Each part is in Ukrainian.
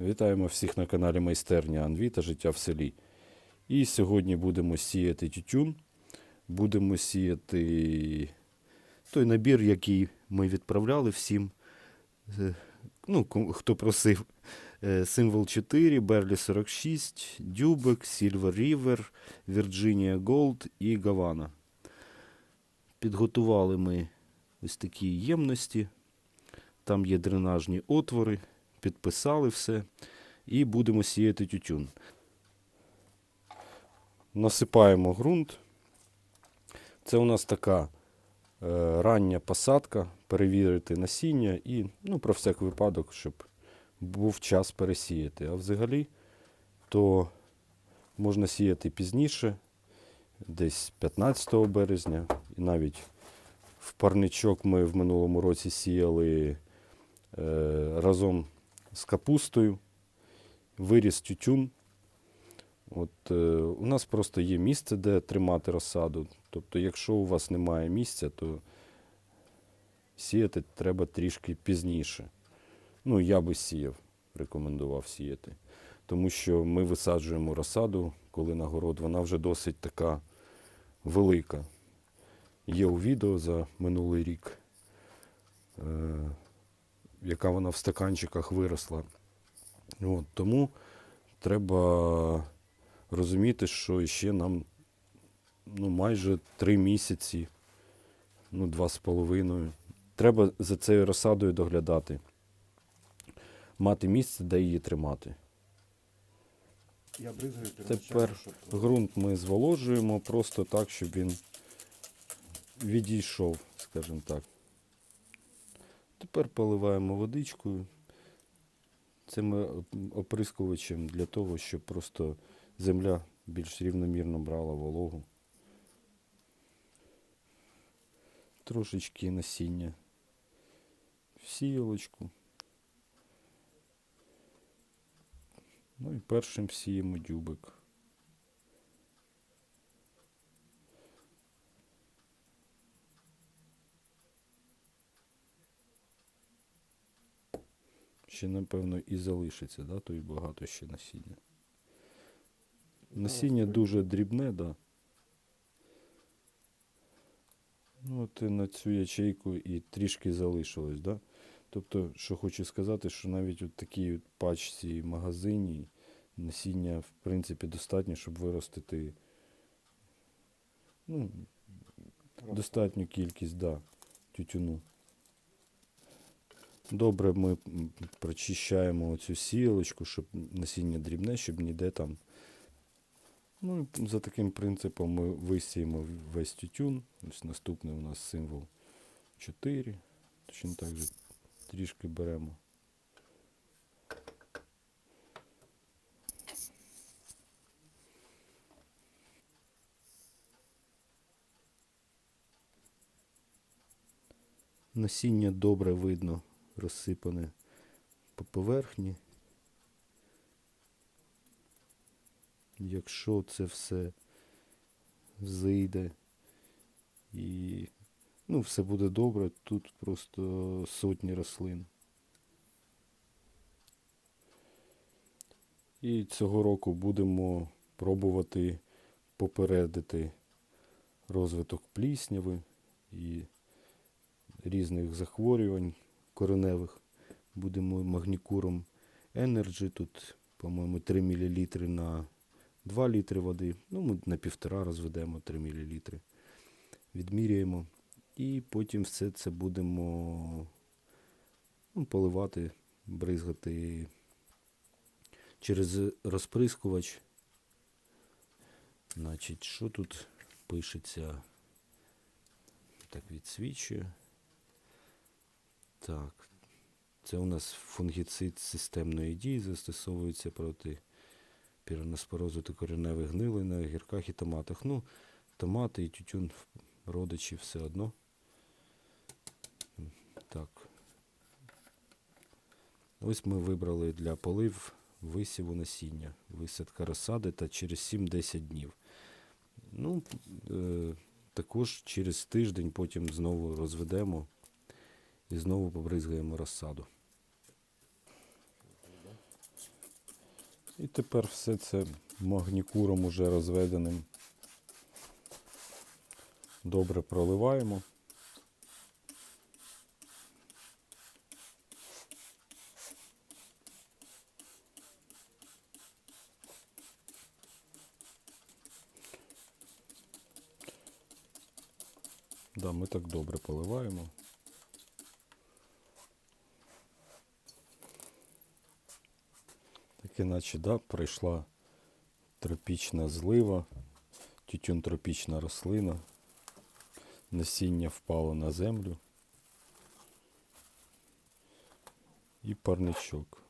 Вітаємо всіх на каналі Майстерня Анві та Життя в селі. І сьогодні будемо сіяти тютюн. Будемо сіяти той набір, який ми відправляли всім. Е, Ну, хто просив. Е, Символ 4, Берлі 46, Дюбек, Silver River, Virginia Gold і Гавана. Підготували ми ось такі ємності. Там є дренажні отвори, підписали все і будемо сіяти тютюн. Насипаємо ґрунт. Це у нас така е, рання посадка, перевірити насіння і ну, про всяк випадок, щоб був час пересіяти. А взагалі, то можна сіяти пізніше, десь 15 березня, і навіть в парничок ми в минулому році сіяли е, разом з капустою, виріс тютюн. От, е, у нас просто є місце, де тримати розсаду. Тобто, якщо у вас немає місця, то сіяти треба трішки пізніше. Ну, я би сіяв, рекомендував сіяти. Тому що ми висаджуємо розсаду, коли на город, вона вже досить така велика. Є у відео за минулий рік, е, яка вона в стаканчиках виросла. От, тому треба розуміти, що ще нам ну, майже три місяці, ну, два з половиною. Треба за цією розсадою доглядати. Мати місце, де її тримати. Я бризгаю Тепер ґрунт ми зволожуємо просто так, щоб він відійшов, скажімо так. Тепер поливаємо водичкою. Цим оприскувачем для того, щоб просто земля більш рівномірно брала вологу. Трошечки насіння в сіялочку. Ну і першим сіємо дюбик. Ще, напевно, і залишиться, да? то й багато ще насіння. Насіння дуже дрібне, да. Ну, от і на цю ячейку і трішки залишилось, да? Тобто, що хочу сказати, що навіть от такій от пачці магазині насіння, в принципі, достатньо, щоб виростити ну, достатню кількість да, тютюну. Добре ми прочищаємо оцю сілочку, щоб насіння дрібне, щоб ніде там. Ну, за таким принципом ми висіємо весь тютюн. Ось наступний у нас символ 4. Точно так же трішки беремо. Насіння добре видно, розсипане по поверхні. Якщо це все зійде і ну, все буде добре, тут просто сотні рослин. І цього року будемо пробувати попередити розвиток плісняви і різних захворювань кореневих. Будемо магнікуром Energy. Тут, по-моєму, 3 мл на 2 літри води. Ну, ми на півтора розведемо 3 мл. Відміряємо. І потім все це будемо ну, поливати, бризгати через розприскувач. Значить, що тут пишеться? Так відсвічує. Так. Це у нас фунгіцид системної дії застосовується проти піраноспорозу та кореневих гнилий на гірках і томатах. Ну, томати і тютюн родичі все одно. Так. Ось ми вибрали для полив висіву насіння, висадка розсади та через 7-10 днів. Ну, е, також через тиждень потім знову розведемо і знову побризгаємо розсаду. І тепер все це магнікуром уже розведеним. Добре проливаємо. Да, ми так добре поливаємо. Іначе, да, пройшла тропічна злива, тютюн тропічна рослина, насіння впало на землю і парничок.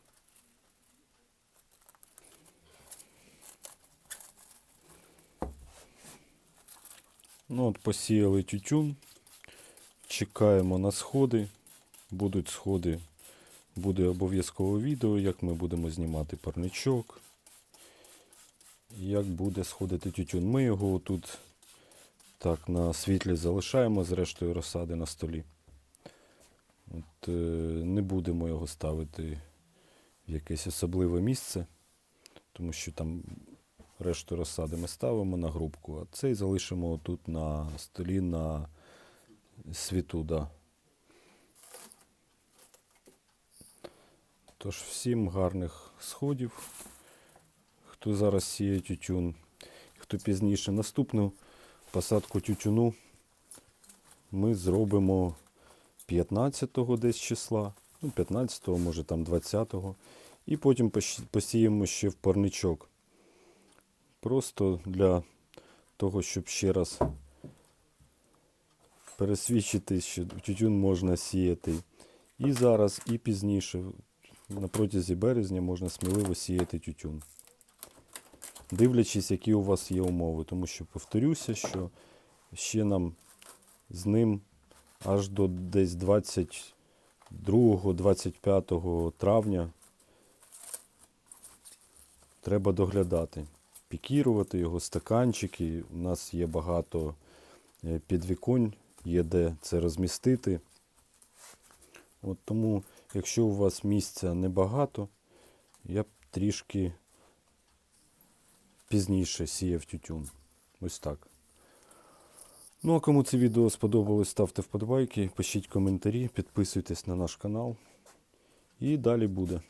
Ну от посіяли тютюн, чекаємо на сходи. Будуть сходи, буде обов'язково відео, як ми будемо знімати парничок, як буде сходити тютюн. Ми його тут так на світлі залишаємо з рештою розсади на столі. От, е, не будемо його ставити в якесь особливе місце, тому що там решту розсади ми ставимо на грубку, а цей залишимо тут на столі на світу. Да. Тож всім гарних сходів, хто зараз сіє тютюн, хто пізніше наступну посадку тютюну ми зробимо 15-го десь числа, ну 15-го, може там 20-го, і потім посіємо ще в парничок. Просто для того, щоб ще раз пересвідчити, що тютюн можна сіяти і зараз, і пізніше. На протязі березня можна сміливо сіяти тютюн. Дивлячись, які у вас є умови. Тому що повторюся, що ще нам з ним аж до десь 22-25 травня треба доглядати. Пікірувати його, стаканчики. У нас є багато е, підвіконь, є де це розмістити. От тому, якщо у вас місця небагато, я б трішки пізніше сіяв тютюн. Ось так. Ну, а кому це відео сподобалось, ставте вподобайки, пишіть коментарі, підписуйтесь на наш канал. І далі буде.